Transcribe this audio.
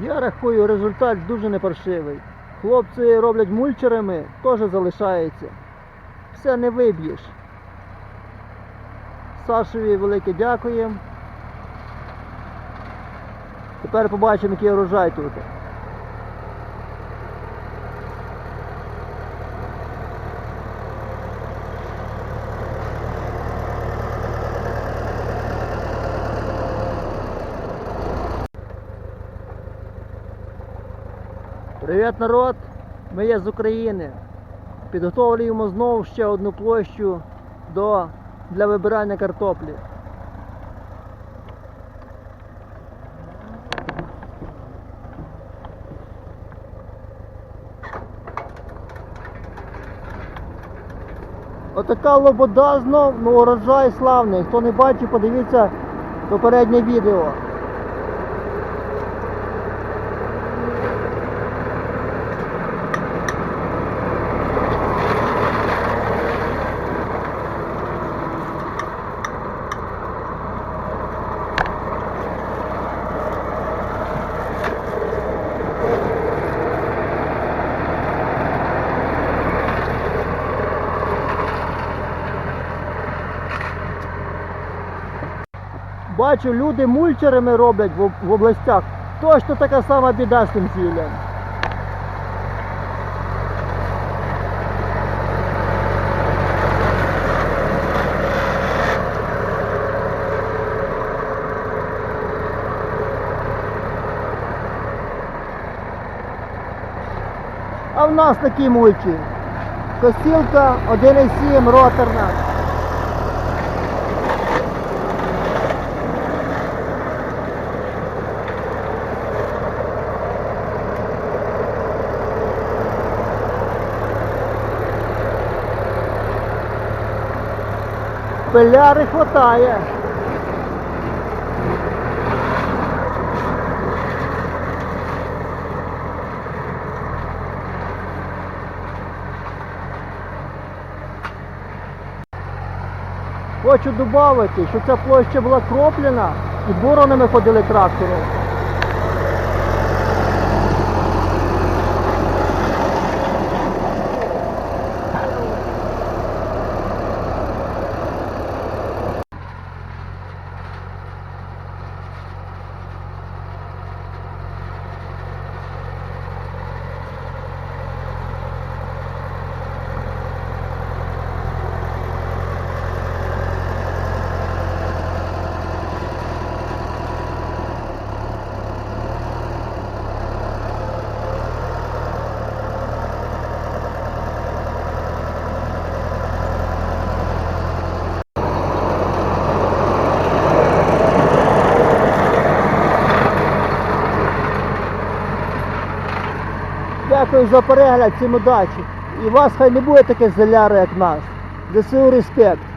Я рахую, результат дуже непаршивий. Хлопці роблять мульчерами, теж залишається. Все не виб'єш. Сашові велике дякуємо. Тепер побачимо, який урожай тут. Привіт, народ! Ми є з України. Підготовлюємо знову ще одну площу до, для вибирання картоплі. Отака лобода знов, ну урожай славний. Хто не бачив, подивіться попереднє відео. Бачу, люди мульчерами роблять в, областях. Точно така сама біда з тим зіллям. А в нас такі мульчі. Косілка 1,7 роторна. Пиляри хватає. Хочу додати, що ця площа була кроплена і боронами ходили трактором. Дякую за перегляд, всім удачі. І вас хай не буде таке зеляри, як нас. ДСУ респект.